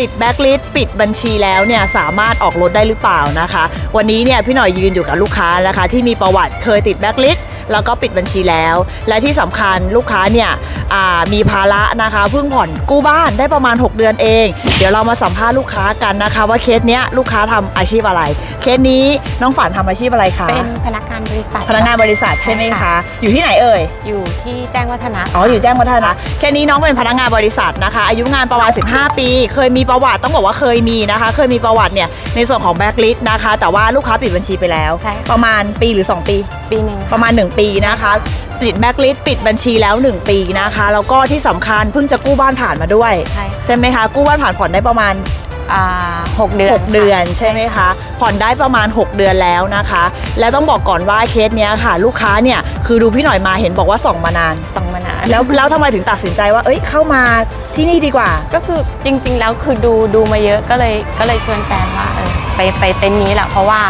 ติดแบ็กลิสปิดบัญชีแล้วเนี่ยสามารถออกรถได้หรือเปล่านะคะ วันนี้เนี่ยพี่หน่อยยืนอยู่กับลูกค้านะคะ ที่มีประวัติเคยติดแบ็กลิส แล้วก็ปิดบัญชีแล้ว และที่สำคัญลูกค้าเนี่ยอ่ามีภาระนะคะเพิ่งผ่อนกู้บ้านได้ประมาณ 6 เดือนเอง เดี๋ยวเรามาสัมภาษณ์ลูกค้ากันนะคะ ว่าเคสเนี้ยลูกค้าทำอาชีพอะไร เคสนี้น้องฝันทำอาชีพอะไรคะเป็นพนักงานบริษัท พนักงานบริษัทใช่ไหมใช่คะค่ะอยู่ที่ไหนเอ่ยอยู่ที่แจ้งวัฒนะอ๋ออยู่แจ้งวัฒนะแค่นี้น้องเป็นพนักงานบริษัทนะคะ อายุงานประมาณ 15 ปี เคยมีประวัติต้องบอกว่าเคยมีนะคะ เคยมีประวัติเนี่ยในส่วนของแบ็กลิสนะคะ แต่ว่าลูกค้าปิดบัญชีไปแล้วใช่ประมาณปีหรือ 2 ปี ปีหนึ่งประมาณ 1 ปีนะคะปิดแบ็กลิสปิดบัญชีแล้ว 1 ปีนะคะแล้วก็ที่สำคัญเพิ่งจะกู้บ้านผ่านมาด้วย ใช่ใช่ไหมคะ กู้บ้านผ่านผ่อนได้ประมาณ อ่าหกเดือน6 เดือนใช่ไหมคะ ผ่อนได้ประมาณ 6 เดือนแล้วนะคะ แล้วต้องบอกก่อนว่าเคสเนี้ยค่ะ ลูกค้าเนี่ยคือดูพี่หน่อยมาเห็นบอกว่าส่องมานานส่งมานานแล้วแล้วทำไมถึงตัดสินใจว่าเอ้ยเข้ามาที่นี่ดีกว่า ก็คือจริงๆ แล้วคือดูดูมาเยอะก็เลยก็เลยชวนแฟนว่าเออไปไปเต็นท์นี้แหละเพราะว่า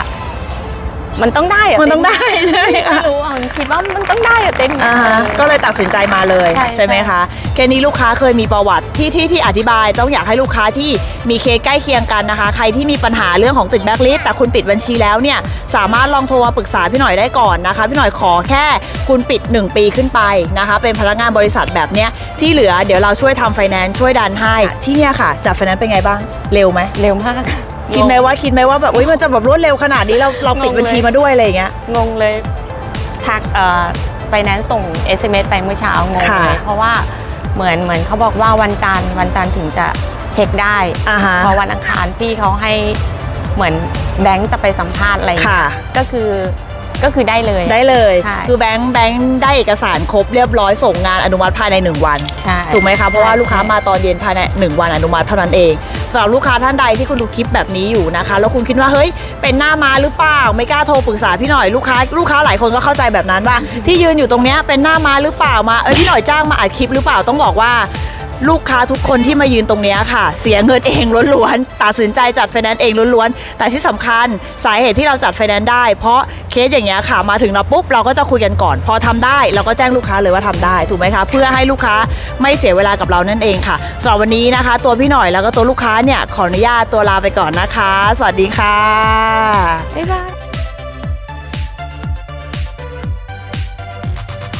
มันต้องได้อะมันต้องได้ใช่ไหมเต็นท์คะไม่รู้อะมันคิดว่ามันต้องได้อะเต็นท์นี้อ่าฮะออก็เลยตัดสินใจมาเลยใช่ใช่ไหมใช่คะเคสนี้ลูกค้าเคยมีประวัติที่ที่ที่อธิบาย ต้องอยากให้ลูกค้าที่มีเคสใกล้เคียงกันนะคะ ใครที่มีปัญหาเรื่องของติดแบ็กลิสแต่คุณปิดบัญชีแล้วเนี่ยสามารถลองโทรมาปรึกษาพี่หน่อยได้ก่อนนะคะ พี่หน่อยขอแค่คุณปิด 1 ปีขึ้นไปนะคะ เป็นพนักงานบริษัทแบบเนี้ยที่เหลือเดี๋ยวเราช่วยทำไฟแนนซ์ช่วยดันให้ที่เนี่ยค่ะจัดไฟแนนซ์เป็นไงบ้างเร็วไหม เร็วมาก คิดไหมว่าคิดไหมว่าแบบอุ้ยมันจะแบบรวดเร็วขนาดนี้เราเราปิดงงเลยบัญชีมาด้วยอะไรอย่างเงี้ย งงเลยทักเอ่อไฟแนนซ์ส่ง SMS ไปเมื่อเช้างงค่ะ เลยเพราะว่าเหมือนเหมือนเขาบอกว่าวันจันทร์วันจันทร์ถึงจะเช็คได้ อ่าฮะ พอวันอังคารพี่เขาให้เหมือนแบงค์จะไปสัมภาษณ์อะไรอย่างเงี้ยค่ะ ก็คือก็คือได้เลย ได้เลย ใช่ คือแบงค์แบงค์ได้เอกสารครบเรียบร้อยส่งงานอนุมัติภายใน 1 วัน ใช่ถูกไหมคะ เพราะว่าใช่ลูกค้ามาตอนเย็นภายใน 1 วันอนุมัติเท่านั้นเอง สำหรับลูกค้าท่านใดที่คุณดูคลิปแบบนี้อยู่นะคะ แล้วคุณคิดว่าเฮ้ยเป็นหน้ามาหรือเปล่าไม่กล้าโทรปรึกษาพี่หน่อยลูกค้าลูกค้าหลายคนก็เข้าใจแบบนั้นว่า ที่ยืนอยู่ตรงเนี้ยเป็นหน้ามาหรือเปล่ามาเอ้ยพี่หน่อยจ้างมาอัดคลิปหรือเปล่าต้องบอกว่า ลูกค้าทุกคนที่มายืนตรงนี้ค่ะ เสียเงินเองล้วนๆตัดสินใจจัดไฟแนนซ์เองล้วนๆแต่ที่สำคัญสาเหตุที่เราจัดไฟแนนซ์ได้ เพราะเคสอย่างเงี้ยค่ะมาถึงเราปุ๊บเราก็จะคุยกันก่อน พอทำได้เราก็แจ้งลูกค้าเลยว่าทำได้ถูกไหมคะเพื่อให้ลูกค้าไม่เสียเวลากับเรานั่นเองค่ะสำหรับวันนี้นะคะ ตัวพี่หน่อยแล้วก็ตัวลูกค้าเนี่ยขออนุญาตตัวลาไปก่อนนะคะ สวัสดีค่ะ